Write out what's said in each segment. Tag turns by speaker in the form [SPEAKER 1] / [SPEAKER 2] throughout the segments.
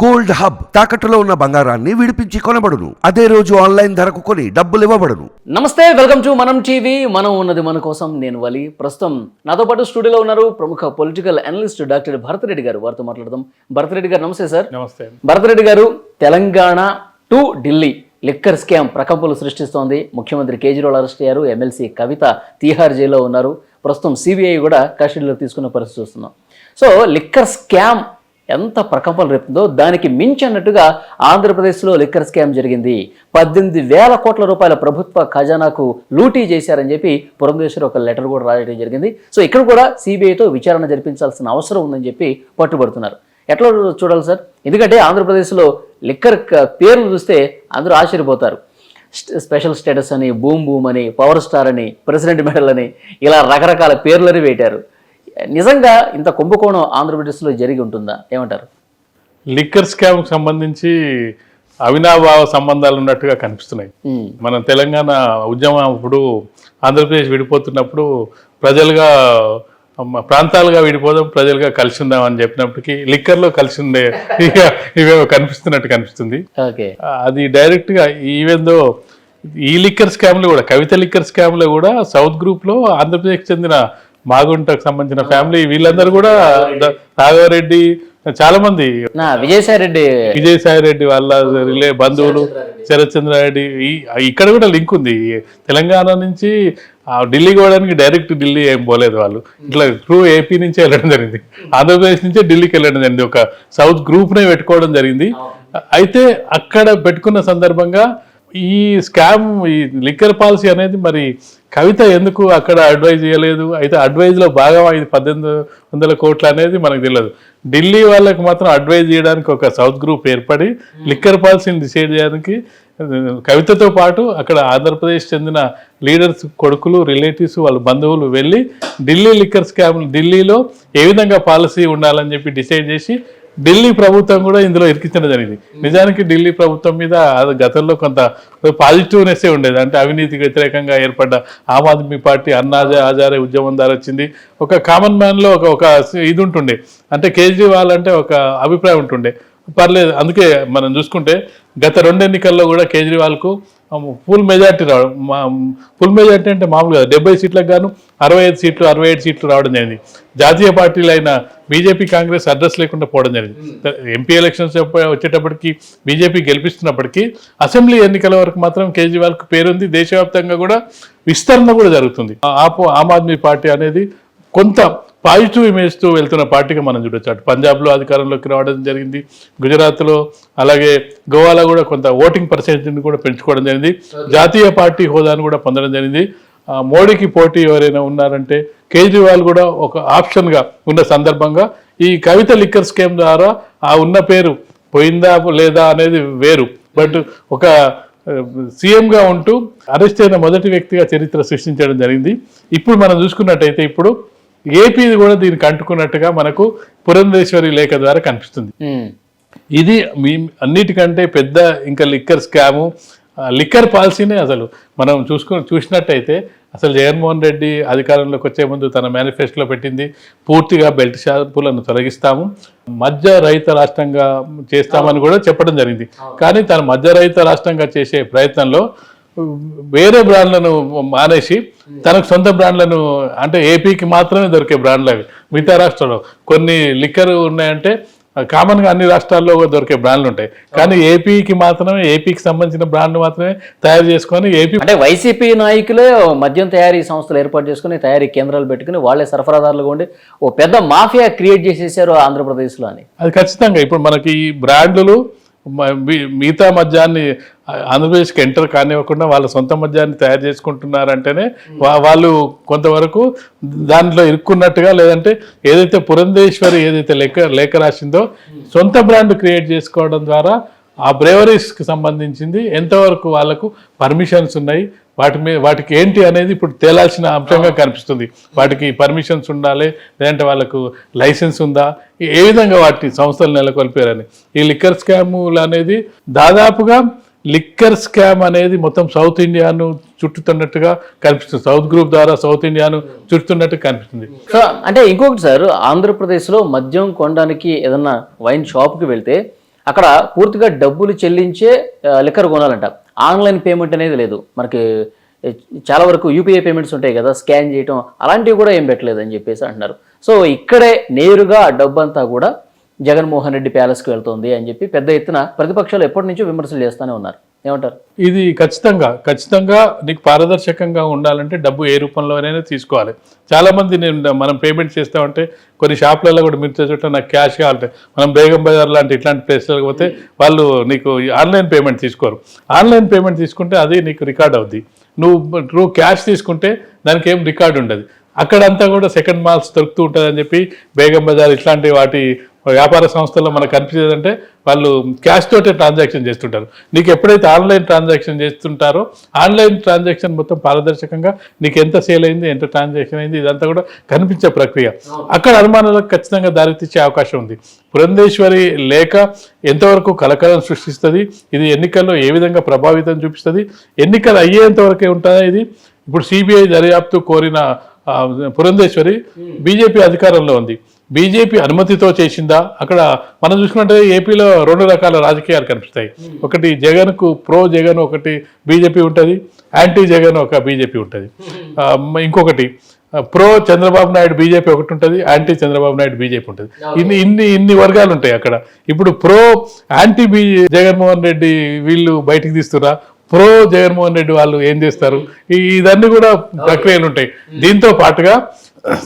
[SPEAKER 1] Gold hub తాకట్టులో ఉన్న బంగారాన్ని విడిపించి కొనబడును. అదే రోజు ఆన్లైన్ ధరకు కొని డబ్బులు ఇవ్వబడును.
[SPEAKER 2] నమస్తే వెల్కమ్ టు మనం టీవీ. మనం ఉన్నది మన కోసం నేను వలి. ప్రస్తుతం నాతో పాటు స్టూడియోలో ఉన్నారు ప్రముఖ పొలిటికల్ అనలిస్ట్ డాక్టర్ భరతరెడ్డి గారు. వారితో మాట్లాడదాం. భరతరెడ్డి గారు నమస్తే సార్.
[SPEAKER 3] నమస్తే.
[SPEAKER 2] భరతరెడ్డి గారు Telangana to Delhi liquor scam ప్రకంపనలు సృష్టిస్తోంది. ముఖ్యమంత్రి కేజ్రీవాల్ అరెస్ట్ అయ్యారు. ఎమ్మెల్సీ కవిత తీహార్ జైల్లో ఉన్నారు. ప్రస్తుతం సిబిఐ కూడా కస్టడీలో తీసుకున్న పరిస్థితి చూస్తున్నాం. సో లిక్కర్ స్కామ్ ఎంత ప్రకంపనలు రేపుతుందో దానికి మించి అన్నట్టుగా ఆంధ్రప్రదేశ్లో లిక్కర్ స్కామ్ జరిగింది. పద్దెనిమిది వేల కోట్ల రూపాయల ప్రభుత్వ ఖజానాకు లూటీ చేశారని చెప్పి పురంధేశ్వరి ఒక లెటర్ కూడా రాయడం జరిగింది. సో ఇక్కడ కూడా సిబిఐతో విచారణ జరిపించాల్సిన అవసరం ఉందని చెప్పి పట్టుబడుతున్నారు. ఎట్లా చూడాలి సార్? ఎందుకంటే ఆంధ్రప్రదేశ్లో లిక్కర్ పేర్లు చూస్తే అందరూ ఆశ్చర్యపోతారు. స్పెషల్ స్టేటస్ అని బూమ్ బూమ్ అని పవర్ స్టార్ అని ప్రెసిడెంట్ మెడల్ అని ఇలా రకరకాల పేర్లని పెట్టారు నిజంగా ఇంత కుంభకోణం ఆంధ్రప్రదేశ్లో జరిగి ఉంటుందా? ఏమంటారు?
[SPEAKER 3] లిక్కర్ స్కామ్ సంబంధించి అవినాభావ సంబంధాలు ఉన్నట్టుగా కనిపిస్తున్నాయి. మన తెలంగాణ ఉద్యమం అప్పుడు ఆంధ్రప్రదేశ్ విడిపోతున్నప్పుడు ప్రజలుగా ప్రాంతాలుగా విడిపోదాం ప్రజలుగా కలిసి ఉందాం అని చెప్పినప్పటికీ లిక్కర్లో కలిసి ఉండే ఇవేవో కనిపిస్తున్నట్టు కనిపిస్తుంది.
[SPEAKER 2] ఓకే.
[SPEAKER 3] అది డైరెక్ట్గా ఈవెందో ఈ లిక్కర్ స్కామ్లో కూడా కవిత లిక్కర్ స్కామ్లో కూడా సౌత్ గ్రూప్లో ఆంధ్రప్రదేశ్కి చెందిన మాగుంటకు సంబంధించిన ఫ్యామిలీ వీళ్ళందరూ కూడా రాఘవరెడ్డి చాలా మంది
[SPEAKER 2] విజయసాయి రెడ్డి
[SPEAKER 3] విజయసాయి రెడ్డి వాళ్ళ రిలే బంధువులు శరత్చంద్రారెడ్డి ఇక్కడ కూడా లింక్ ఉంది. తెలంగాణ నుంచి ఆ ఢిల్లీ పోవడానికి డైరెక్ట్ ఢిల్లీ ఏం పోలేదు వాళ్ళు. ఇట్లా త్రూ ఏపీ నుంచే వెళ్ళడం జరిగింది. ఆంధ్రప్రదేశ్ నుంచే ఢిల్లీకి వెళ్ళడం జరిగింది. ఒక సౌత్ గ్రూప్నే పెట్టుకోవడం జరిగింది. అయితే అక్కడ పెట్టుకున్న సందర్భంగా ఈ స్కామ్ ఈ లిక్కర్ పాలసీ అనేది మరి కవిత ఎందుకు అక్కడ అడ్వైజ్ చేయలేదు? అయితే అడ్వైజ్లో భాగం ఇది పద్దెనిమిది వందల కోట్లు అనేది మనకు తెలియదు. ఢిల్లీ వాళ్ళకి మాత్రం అడ్వైజ్ చేయడానికి ఒక సౌత్ గ్రూప్ ఏర్పడి లిక్కర్ పాలసీని డిసైడ్ చేయడానికి కవితతో పాటు అక్కడ ఆంధ్రప్రదేశ్ చెందిన లీడర్స్ కొడుకులు రిలేటివ్స్ వాళ్ళ బంధువులు వెళ్ళి ఢిల్లీ లిక్కర్ స్కామ్ ఢిల్లీలో ఏ విధంగా పాలసీ ఉండాలని చెప్పి డిసైడ్ చేసి ఢిల్లీ ప్రభుత్వం కూడా ఇందులో ఇరికించడం జరిగింది. నిజానికి ఢిల్లీ ప్రభుత్వం మీద గతంలో కొంత పాజిటివ్నెస్ ఉండేది. అంటే అవినీతికి వ్యతిరేకంగా ఏర్పడ్డ ఆమ్ ఆద్మీ పార్టీ అన్నాజా ఆజారే ఉద్యమం ద్వారా వచ్చింది. ఒక కామన్ మ్యాన్లో ఒక ఒక ఇది ఉంటుండే. అంటే కేజ్రీవాల్ అంటే ఒక అభిప్రాయం ఉంటుండే. పర్లేదు అందుకే మనం చూసుకుంటే గత రెండు ఎన్నికల్లో కూడా కేజ్రీవాల్కు ఫుల్ మెజార్టీ రావడం ఫుల్ మెజార్టీ అంటే మామూలుగా డెబ్బై సీట్లకు గాను అరవై ఐదు సీట్లు అరవై ఏడు సీట్లు రావడం జరిగింది. జాతీయ పార్టీలు అయిన బీజేపీ కాంగ్రెస్ అడ్రస్ లేకుండా పోవడం జరిగింది. ఎంపీ ఎలక్షన్స్ వచ్చేటప్పటికి బీజేపీ గెలిపిస్తున్నప్పటికీ అసెంబ్లీ ఎన్నికల వరకు మాత్రం కేజ్రీవాల్కు పేరుంది. దేశవ్యాప్తంగా కూడా విస్తరణ కూడా జరుగుతుంది. ఆమ్ ఆద్మీ పార్టీ అనేది కొంత పాజిటివ్ ఇమేజ్తో వెళ్తున్న పార్టీగా మనం చూడొచ్చు. అటు పంజాబ్లో అధికారంలోకి రావడం జరిగింది. గుజరాత్లో అలాగే గోవాలో కూడా కొంత ఓటింగ్ పర్సెంటేజ్ని కూడా పెంచుకోవడం జరిగింది. జాతీయ పార్టీ హోదాను కూడా పొందడం జరిగింది. మోడీకి పోటీ ఎవరైనా ఉన్నారంటే కేజ్రీవాల్ కూడా ఒక ఆప్షన్గా ఉన్న సందర్భంగా ఈ కవిత లిక్కర్ స్కీమ్ ద్వారా ఆ ఉన్న పేరు పోయిందా లేదా అనేది వేరు. బట్ ఒక సీఎంగా ఉంటూ అరెస్ట్ అయిన మొదటి వ్యక్తిగా చరిత్ర సృష్టించడం జరిగింది. ఇప్పుడు మనం చూసుకున్నట్టయితే ఇప్పుడు ఏపీ కూడా దీనికి అంటుకున్నట్టుగా మనకు పురంధేశ్వరి లేఖ ద్వారా కనిపిస్తుంది. ఇది మీ అన్నిటికంటే పెద్ద ఇంకా లిక్కర్ స్కాము. లిక్కర్ పాలసీనే అసలు. మనం చూసుకుని చూసినట్టయితే అసలు జగన్మోహన్ రెడ్డి అధికారంలోకి వచ్చే ముందు తన మేనిఫెస్టోలో పెట్టింది పూర్తిగా బెల్ట్ షాపులను తొలగిస్తాము. మధ్య రహిత రాష్ట్రంగా చేస్తామని కూడా చెప్పడం జరిగింది. కానీ తన మధ్య రహిత రాష్ట్రంగా చేసే ప్రయత్నంలో వేరే బ్రాండ్లను మానేసి తనకు సొంత బ్రాండ్లను అంటే ఏపీకి మాత్రమే దొరికే బ్రాండ్లు అవి మిగతా రాష్ట్రాల్లో కొన్ని లిక్కర్ ఉన్నాయంటే కామన్గా అన్ని రాష్ట్రాల్లో కూడా దొరికే బ్రాండ్లు ఉంటాయి. కానీ ఏపీకి మాత్రమే ఏపీకి సంబంధించిన బ్రాండ్ మాత్రమే తయారు చేసుకొని ఏపీ
[SPEAKER 2] అంటే వైసీపీ నాయకులే మద్యం తయారీ సంస్థలు ఏర్పాటు చేసుకుని తయారీ కేంద్రాలు పెట్టుకుని వాళ్ళే సరఫరాదారులుగా ఉండి ఓ పెద్ద మాఫియా క్రియేట్ చేసేసారు ఆంధ్రప్రదేశ్లో అని.
[SPEAKER 3] అది ఖచ్చితంగా. ఇప్పుడు మనకి ఈ బ్రాండ్లు మిగతా మద్యాన్ని ఆంధ్రప్రదేశ్కి ఎంటర్ కానివ్వకుండా వాళ్ళ సొంత మద్యాన్ని తయారు చేసుకుంటున్నారంటేనే వాళ్ళు కొంతవరకు దాంట్లో ఇరుక్కున్నట్టుగా లేదంటే ఏదైతే పురంధేశ్వరి ఏదైతే లేఖ లేఖ రాసిందో సొంత బ్రాండ్ క్రియేట్ చేసుకోవడం ద్వారా ఆ బ్రేవరీస్కి సంబంధించింది ఎంతవరకు వాళ్ళకు పర్మిషన్స్ ఉన్నాయి వాటి మీద వాటికి ఏంటి అనేది ఇప్పుడు తేలాల్సిన అంశంగా కనిపిస్తుంది. వాటికి పర్మిషన్స్ ఉండాలి లేదంటే వాళ్ళకు లైసెన్స్ ఉందా? ఏ విధంగా వాటి సంస్థలు నెలకొల్పారని. ఈ లిక్కర్ స్కాములు అనేది దాదాపుగా లిక్కర్ స్కామ్ అనేది మొత్తం సౌత్ ఇండియాను చుట్టుతున్నట్టుగా కనిపిస్తుంది. సౌత్ గ్రూప్ ద్వారా సౌత్ ఇండియాను చుట్టుతున్నట్టు కనిపిస్తుంది.
[SPEAKER 2] సో అంటే ఇంకొకటి సార్ ఆంధ్రప్రదేశ్లో మద్యం కొనడానికి ఏదన్నా వైన్ షాప్కి వెళ్తే అక్కడ పూర్తిగా డబ్బులు చెల్లించే లిక్కర్ కొనాలంట. ఆన్లైన్ పేమెంట్ అనేది లేదు. మనకి చాలా వరకు యూపీఐ పేమెంట్స్ ఉంటాయి కదా స్కాన్ చేయటం అలాంటివి కూడా ఏం పెట్టలేదు అని చెప్పేసి అంటున్నారు. సో ఇక్కడే నేరుగా ఆ డబ్బు అంతా కూడా జగన్మోహన్ రెడ్డి ప్యాలెస్కి వెళ్తుంది అని చెప్పి పెద్ద ఎత్తున ప్రతిపక్షాలు ఎప్పటి నుంచో విమర్శలు చేస్తూనే ఉన్నారు. ఏమంటారు?
[SPEAKER 3] ఇది ఖచ్చితంగా ఖచ్చితంగా నీకు పారదర్శకంగా ఉండాలంటే డబ్బు ఏ రూపంలోనైనా తీసుకోవాలి. చాలా మంది నేను మనం పేమెంట్ చేస్తామంటే కొన్ని షాపులలో కూడా మీరు చూసుకుంటే నాకు క్యాష్ కావాలంటే మనం బేగం బజార్ లాంటి ఇట్లాంటి ప్లేస్లకు పోతే వాళ్ళు నీకు ఆన్లైన్ పేమెంట్ తీసుకోరు. ఆన్లైన్ పేమెంట్ తీసుకుంటే అది నీకు రికార్డ్ అవుద్ది. నువ్వు నువ్వు క్యాష్ తీసుకుంటే దానికి ఏం రికార్డు ఉండదు. అక్కడంతా కూడా సెకండ్ మాల్స్ దొరుకుతూ ఉంటుందని చెప్పి బేగం బజార్ ఇట్లాంటి వాటి వ్యాపార సంస్థల్లో మనకు కనిపించేదంటే వాళ్ళు క్యాష్ తోటే ట్రాన్సాక్షన్ చేస్తుంటారు. నీకు ఎప్పుడైతే ఆన్లైన్ ట్రాన్సాక్షన్ చేస్తుంటారో ఆన్లైన్ ట్రాన్సాక్షన్ మొత్తం పారదర్శకంగా నీకు ఎంత సేల్ అయింది ఎంత ట్రాన్సాక్షన్ అయింది ఇదంతా కూడా కనిపించే ప్రక్రియ. అక్కడ అనుమానాలకు ఖచ్చితంగా దారితీసే అవకాశం ఉంది. పురంధేశ్వరి లేక ఎంతవరకు కలకలం సృష్టిస్తుంది ఇది ఎన్నికల్లో ఏ విధంగా ప్రభావితం చూపిస్తుంది ఎన్నికలు అయ్యేంత వరకే ఉంటుందా ఇది? ఇప్పుడు సిబిఐ దర్యాప్తు కోరిన పురంధేశ్వరి బీజేపీ అధికారంలో ఉంది. బీజేపీ అనుమతితో చేసిందా? అక్కడ మనం చూసుకుంటే ఏపీలో రెండు రకాల రాజకీయాలు కనిపిస్తాయి. ఒకటి జగన్కు ప్రో జగన్ ఒకటి బీజేపీ ఉంటుంది. యాంటీ జగన్ ఒక బీజేపీ ఉంటుంది. ఇంకొకటి ప్రో చంద్రబాబు నాయుడు బీజేపీ ఒకటి ఉంటుంది యాంటీ చంద్రబాబు నాయుడు బీజేపీ ఉంటుంది. ఇన్ని ఇన్ని ఇన్ని వర్గాలు ఉంటాయి అక్కడ. ఇప్పుడు pro anti be Jaganmohan Reddy వీళ్ళు బయటికి తీస్తురా? ప్రో జగన్మోహన్ రెడ్డి వాళ్ళు ఏం చేస్తారు? ఇదన్నీ కూడా ప్రక్రియలు ఉంటాయి. దీంతో పాటుగా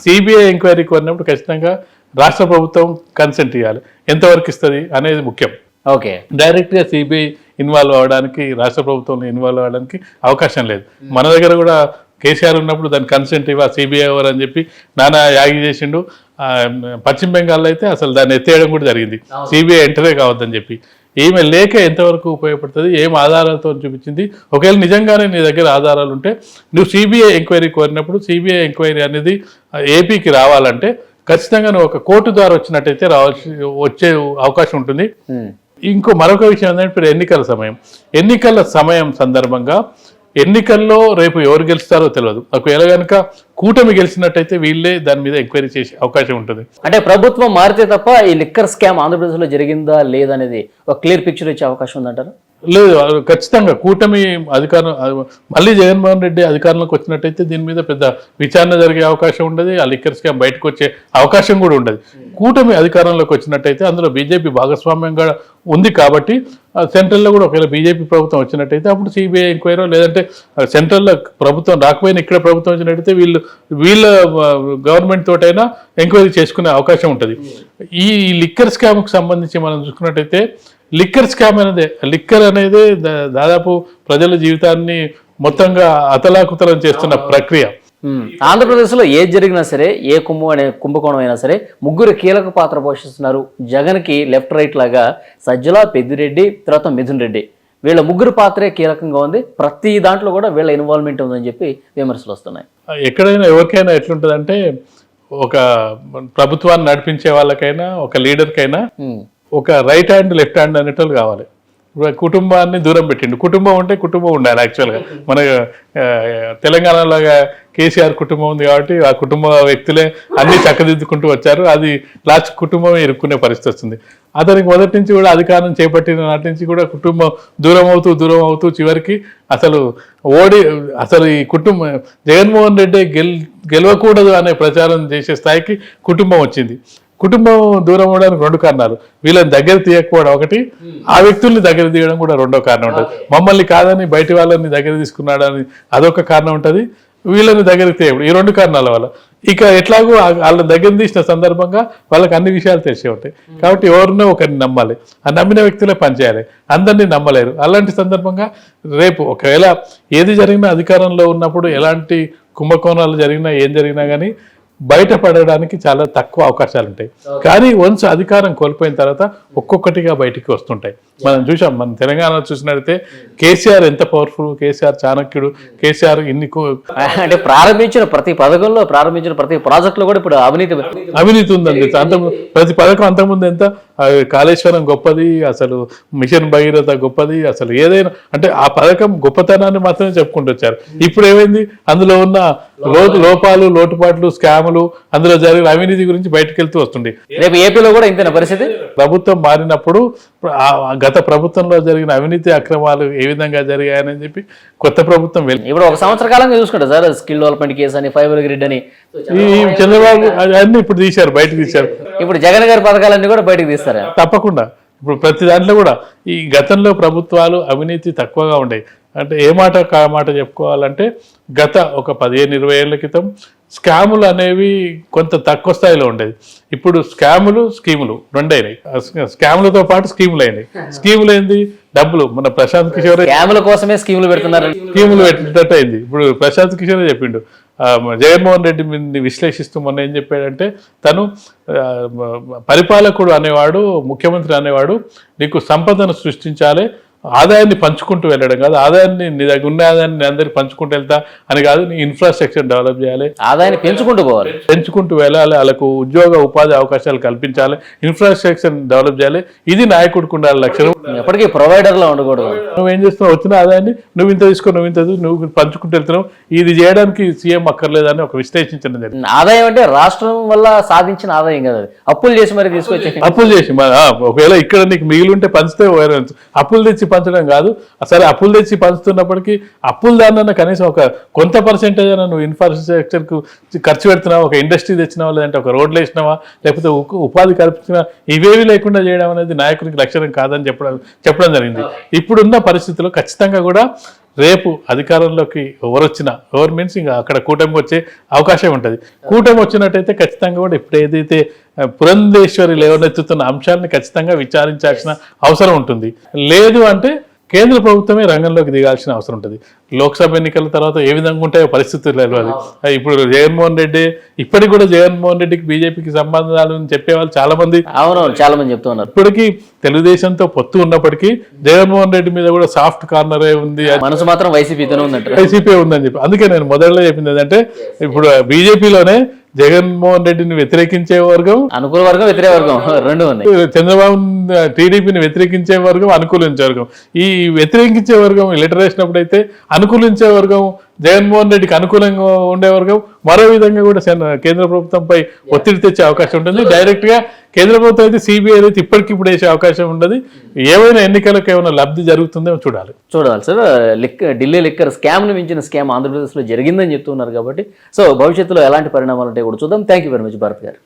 [SPEAKER 3] సిబిఐ ఎంక్వైరీ కోరినప్పుడు ఖచ్చితంగా రాష్ట్ర ప్రభుత్వం కన్సెంట్ ఇవ్వాలి ఎంతవరకు ఇస్తుంది అనేది ముఖ్యం.
[SPEAKER 2] ఓకే.
[SPEAKER 3] డైరెక్ట్గా సిబిఐ ఇన్వాల్వ్ అవ్వడానికి రాష్ట్ర ప్రభుత్వంలో ఇన్వాల్వ్ అవ్వడానికి అవకాశం లేదు. మన దగ్గర కూడా కేసీఆర్ ఉన్నప్పుడు దాని కన్సెంట్ ఇవ్వ సిబిఐ ఎవరు అని చెప్పి నానా యాగి చేసిండు. పశ్చిమ బెంగాల్లో అయితే అసలు దాన్ని ఎత్తేయడం కూడా జరిగింది. సిబిఐ ఎంటరే కావద్దని చెప్పి. ఈమె లేఖ ఎంతవరకు ఉపయోగపడుతుంది ఏం ఆధారాలతో చూపించింది? ఒకవేళ నిజంగానే నీ దగ్గర ఆధారాలు ఉంటే నువ్వు సిబిఐ ఎంక్వైరీ కోరినప్పుడు సిబిఐ ఎంక్వైరీ అనేది ఏపీకి రావాలంటే ఖచ్చితంగా నువ్వు ఒక కోర్టు ద్వారా వచ్చినట్టయితే రావాల్సి వచ్చే అవకాశం ఉంటుంది. ఇంకో మరొక విషయం ఏంటంటే ఇప్పుడు ఎన్నికల సమయం. ఎన్నికల సమయం సందర్భంగా ఎన్నికల్లో రేపు ఎవరు గెలుస్తారో తెలియదు ఒకవేళ కనుక కూటమి గెలిచినట్టయితే వీళ్ళే దాని మీద ఎంక్వైరీ చేసే అవకాశం ఉంటుంది.
[SPEAKER 2] అంటే ప్రభుత్వం మారితే తప్ప ఈ లిక్కర్ స్కామ్ ఆంధ్రప్రదేశ్లో జరిగిందా లేదనేది ఒక క్లియర్ పిక్చర్ ఇచ్చే అవకాశం ఉందంటారు?
[SPEAKER 3] లేదు ఖచ్చితంగా కూటమి అధికారం మళ్ళీ జగన్మోహన్ రెడ్డి అధికారంలోకి వచ్చినట్టయితే దీని మీద పెద్ద విచారణ జరిగే అవకాశం ఉండదు ఆ లిక్కర్ స్కామ్ బయటకు వచ్చే అవకాశం కూడా ఉండదు. కూటమి అధికారంలోకి వచ్చినట్టయితే అందులో బీజేపీ భాగస్వామ్యంగా ఉంది కాబట్టి ఆ సెంట్రల్లో కూడా ఒకవేళ బీజేపీ ప్రభుత్వం వచ్చినట్టయితే అప్పుడు సిబిఐ ఎంక్వైరీ లేదంటే సెంట్రల్లో ప్రభుత్వం రాకపోయినా ఇక్కడ ప్రభుత్వం వచ్చినట్టయితే వీళ్ళు వీళ్ళ గవర్నమెంట్ తోటైనా ఎంక్వైరీ చేసుకునే అవకాశం ఉంటుంది. ఈ లిక్కర్ స్కామ్కి సంబంధించి మనం చూసుకున్నట్టయితే లిక్కర్ స్కామ్ అనేది లిక్కర్ అనేది దా- దాదాపు ప్రజల జీవితాన్ని మొత్తంగా అతలాకుతలం చేస్తున్న ప్రక్రియ.
[SPEAKER 2] ఆంధ్రప్రదేశ్లో ఏది జరిగినా సరే ఏ కుంభం అనే కుంభకోణం అయినా సరే ముగ్గురు కీలక పాత్ర పోషిస్తున్నారు. జగన్కి లెఫ్ట్ రైట్ లాగా సజ్జల పెద్దిరెడ్డి తర్వాత మిథున్ రెడ్డి. వీళ్ళ ముగ్గురు పాత్రే కీలకంగా ఉంది. ప్రతి దాంట్లో కూడా వీళ్ళ ఇన్వాల్వ్మెంట్ ఉందని చెప్పి విమర్శలు వస్తున్నాయి.
[SPEAKER 3] ఎక్కడైనా ఎవరికైనా ఎట్లుంటుందంటే ఒక ప్రభుత్వాన్ని నడిపించే వాళ్ళకైనా ఒక లీడర్కైనా. ఒక రైట్ హ్యాండ్ లెఫ్ట్ హ్యాండ్ అనేటోళ్ళు కావాలి. కుటుంబాన్ని దూరం పెట్టిండు. కుటుంబం ఉంటే కుటుంబం ఉండాలి యాక్చువల్గా మన ఆ, తెలంగాణలాగా కేసీఆర్ కుటుంబం ఉంది కాబట్టి ఆ కుటుంబ వ్యక్తులే అన్ని చక్కదిద్దుకుంటూ వచ్చారు. అది లాస్ట్ కుటుంబమే ఇరుక్కునే పరిస్థితి వస్తుంది. అతనికి మొదటి నుంచి కూడా అధికారం చేపట్టిన నాటి నుంచి కూడా కుటుంబం దూరం అవుతూ దూరం అవుతూ చివరికి అసలు ఓడి అసలు ఈ కుటుంబం జగన్మోహన్ రెడ్డి గెల్ గెలవకూడదు అనే ప్రచారం చేసే స్థాయికి కుటుంబం వచ్చింది. కుటుంబం దూరం అవడానికి రెండు కారణాలు. వీళ్ళని దగ్గర తీయకపోవడం ఒకటి ఆ వ్యక్తుల్ని దగ్గర తీయడం కూడా రెండో కారణం ఉంటుంది. మమ్మల్ని కాదని బయటి వాళ్ళని దగ్గర తీసుకున్నాడని అదొక కారణం ఉంటుంది. వీళ్ళని దగ్గరికి తీయడం ఈ రెండు కారణాల వల్ల. ఇక ఎట్లాగో వాళ్ళని దగ్గర తీసిన సందర్భంగా వాళ్ళకి అన్ని విషయాలు తెలిసే ఉంటాయి. కాబట్టి ఎవరినో ఒకరిని నమ్మాలి. ఆ నమ్మిన వ్యక్తులే పనిచేయాలి అందరినీ నమ్మలేరు. అలాంటి సందర్భంగా రేపు ఒకవేళ ఏది జరిగినా అధికారంలో ఉన్నప్పుడు ఎలాంటి కుంభకోణాలు జరిగినా ఏం జరిగినా కానీ బయటపడడానికి చాలా తక్కువ అవకాశాలు ఉంటాయి కానీ వన్స్ అధికారం కోల్పోయిన తర్వాత ఒక్కొక్కటిగా బయటికి వస్తుంటాయి. మనం చూసాం మన తెలంగాణలో చూసినట్లయితే కేసీఆర్ ఎంత పవర్ఫుల్ కేసీఆర్ చాణక్యుడు కేసీఆర్ ఇన్ని కో-
[SPEAKER 2] అంటే ప్రారంభించిన ప్రతి పథకంలో ప్రారంభించిన ప్రతి ప్రాజెక్టులో కూడా ఇప్పుడు అవినీతి
[SPEAKER 3] అవినీతి ఉందండి. అంత ప్రతి పథకం అంతకుముందు ఎంత? కాళేశ్వరం గొప్పది అసలు మిషన్ భగీరథ గొప్పది అసలు ఏదైనా అంటే ఆ పథకం గొప్పతనాన్ని మాత్రమే చెప్పుకుంటూ వచ్చారు ఇప్పుడు ఏమైంది? అందులో ఉన్న లోటు లోపాలు లోటుపాట్లు స్కాములు అందులో జరిగిన అవినీతి గురించి బయటకు వెళ్తూ వస్తుంది
[SPEAKER 2] రేపు ఏపీలో కూడా ఇంతేనా పరిస్థితి?
[SPEAKER 3] ప్రభుత్వం మారినప్పుడు ఆ గత ప్రభుత్వంలో జరిగిన అవినీతి అక్రమాలు ఏ విధంగా జరిగాయని చెప్పి కొత్త ప్రభుత్వం వెళ్ళి
[SPEAKER 2] ఇప్పుడు ఒక సంవత్సర కాలంగా చూసుకుంటా సార్ స్కిల్ డెవలప్మెంట్ కేసు అని ఫైబర్ గ్రిడ్ అని.
[SPEAKER 3] ఈ చంద్రబాబు అన్ని ఇప్పుడు తీశారు బయటకు తీశారు.
[SPEAKER 2] ఇప్పుడు జగన్ గారి పథకాలన్నీ కూడా బయటకు తీస్తారా. సరే.
[SPEAKER 3] తప్పకుండా. ఇప్పుడు ప్రతి దాంట్లో కూడా ఈ గతంలో ప్రభుత్వాలు అవినీతి తక్కువగా ఉండేవి. అంటే ఏ మాట కా మాట చెప్పుకోవాలంటే గత ఒక పదిహేను ఇరవై ఏళ్ళ క్రితం స్కాములు అనేవి కొంత తక్కువ స్థాయిలో ఉండేది. ఇప్పుడు స్కాములు స్కీములు రెండైనాయి. స్కాములతో పాటు స్కీములు అయినాయి. స్కీములు ఏంది? డబ్బులు. మన ప్రశాంత్ కిషోర్
[SPEAKER 2] క్యాముల కోసమే స్కీములు పెడుతున్నారు.
[SPEAKER 3] స్కీములు పెట్టినట్టు అయింది ఇప్పుడు ప్రశాంత్ కిషోర్ చెప్పిండు. జగన్మోహన్ రెడ్డి విశ్లేషిస్తూ మొన్న ఏం చెప్పాడంటే తను పరిపాలకుడు అనేవాడు ముఖ్యమంత్రి అనేవాడు నీకు సంపదను సృష్టించాలి ఆదాయాన్ని పంచుకుంటూ వెళ్ళడం కాదు. ఆదాయాన్ని నీ దగ్గర ఉన్న ఆదాయాన్ని అందరికి పంచుకుంటూ వెళ్తా అని కాదు నీ ఇన్ఫ్రాస్ట్రక్చర్ డెవలప్ చేయాలి.
[SPEAKER 2] ఆదాయాన్ని పెంచుకుంటూ పోవాలి.
[SPEAKER 3] పెంచుకుంటూ వెళ్ళాలి. వాళ్ళకు ఉద్యోగ ఉపాధి అవకాశాలు కల్పించాలి. ఇన్ఫ్రాస్ట్రక్చర్ డెవలప్ చేయాలి. ఇది నాయకుడికి ఉండాలి లక్ష్యం
[SPEAKER 2] ఎప్పటికీ ప్రొవైడర్లో ఉండకూడదు.
[SPEAKER 3] నువ్వేం చేస్తున్నావు? వచ్చిన ఆదాయాన్ని నువ్వు ఇంత తీసుకో నువ్వు ఇంత నువ్వు పంచుకుంటూ వెళ్తున్నావు. ఇది చేయడానికి సీఎం అక్కర్లేదని ఒక విశ్లేషించడం జరిగింది.
[SPEAKER 2] ఆదాయం అంటే రాష్ట్రం వల్ల సాధించిన ఆదాయం కదా అప్పులు చేసి మరి తీసుకొచ్చి
[SPEAKER 3] అప్పులు చేసి ఒకవేళ ఇక్కడ నీకు మిగిలి ఉంటే పంచితే. అప్పులు తెచ్చి పంచడం కాదు. సరే అప్పులు తెచ్చి పంచుతున్నప్పటికీ అప్పులు దాన్న కనీసం ఒక కొంత పర్సెంటేజ్ అయినా నువ్వు ఇన్ఫ్రాస్ట్రక్చర్కు ఖర్చు పెడుతున్నావా? ఒక ఇండస్ట్రీ తెచ్చినావా? లేదంటే ఒక రోడ్లు వేసినావా? లేకపోతే ఉపాధి కల్పించినా ఇవేవి లేకుండా చేయడం అనేది నాయకునికి లక్షణం కాదని చెప్పడం చెప్పడం జరిగింది. ఇప్పుడున్న పరిస్థితుల్లో ఖచ్చితంగా కూడా రేపు అధికారంలోకి ఎవరొచ్చిన ఎవరు మీన్స్ ఇంకా అక్కడ కూటమికి వచ్చే అవకాశం ఉంటుంది. కూటమి వచ్చినట్టయితే ఖచ్చితంగా కూడా ఇప్పుడు ఏదైతే పురంధేశ్వరి లేవనెత్తుతున్న అంశాలను ఖచ్చితంగా విచారించాల్సిన అవసరం ఉంటుంది. లేదు అంటే కేంద్ర ప్రభుత్వమే రంగంలోకి దిగాల్సిన అవసరం ఉంటుంది. లోక్సభ ఎన్నికల తర్వాత ఏ విధంగా ఉంటాయో పరిస్థితులు తెలియదు ఆ, ఇప్పుడు జగన్మోహన్ రెడ్డి ఇప్పటికి కూడా జగన్మోహన్ రెడ్డికి బీజేపీకి సంబంధాలు అని చెప్పేవాళ్ళు చాలా మంది
[SPEAKER 2] అవును చాలా మంది చెప్తూ ఉన్నారు
[SPEAKER 3] ఇప్పటికీ తెలుగుదేశంతో పొత్తు ఉన్నప్పటికీ జగన్మోహన్ రెడ్డి మీద కూడా సాఫ్ట్ కార్నరే ఉంది.
[SPEAKER 2] మనసు మాత్రం వైసీపీతోనే ఉందంటారు.
[SPEAKER 3] వైసీపీ ఉందని చెప్పి. అందుకే నేను మొదట్లో చెప్పింది ఏంటంటే ఇప్పుడు బీజేపీలోనే జగన్మోహన్ రెడ్డిని వ్యతిరేకించే వర్గం
[SPEAKER 2] అనుకూల వర్గం వ్యతిరేక వర్గం. రెండు ఉన్నాయి.
[SPEAKER 3] చంద్రబాబు టీడీపీని వ్యతిరేకించే వర్గం అనుకూలించే వర్గం. ఈ వ్యతిరేకించే వర్గం లెటర్ వేసినప్పుడు అయితే అనుకూలించే వర్గం జగన్మోహన్ రెడ్డికి అనుకూలంగా ఉండేవారు మరో విధంగా కూడా కేంద్ర ప్రభుత్వంపై ఒత్తిడి తెచ్చే అవకాశం ఉంటుంది. డైరెక్ట్గా కేంద్ర ప్రభుత్వం అయితే సిబిఐ అయితే ఇప్పటికిప్పుడు వేసే అవకాశం ఉండదు. ఏమైనా ఎన్నికలకు ఏమైనా లబ్ధి జరుగుతుందో చూడాలి.
[SPEAKER 2] చూడాలి సార్. లెక్క ఢిల్లీ లిక్కర్ స్కామ్ను మించిన స్కామ్ ఆంధ్రప్రదేశ్లో జరిగిందని చెప్తున్నారు కాబట్టి సో భవిష్యత్తులో ఎలాంటి పరిణామాలు ఉంటాయి కూడా చూద్దాం. Thank you very much Bharat గారు.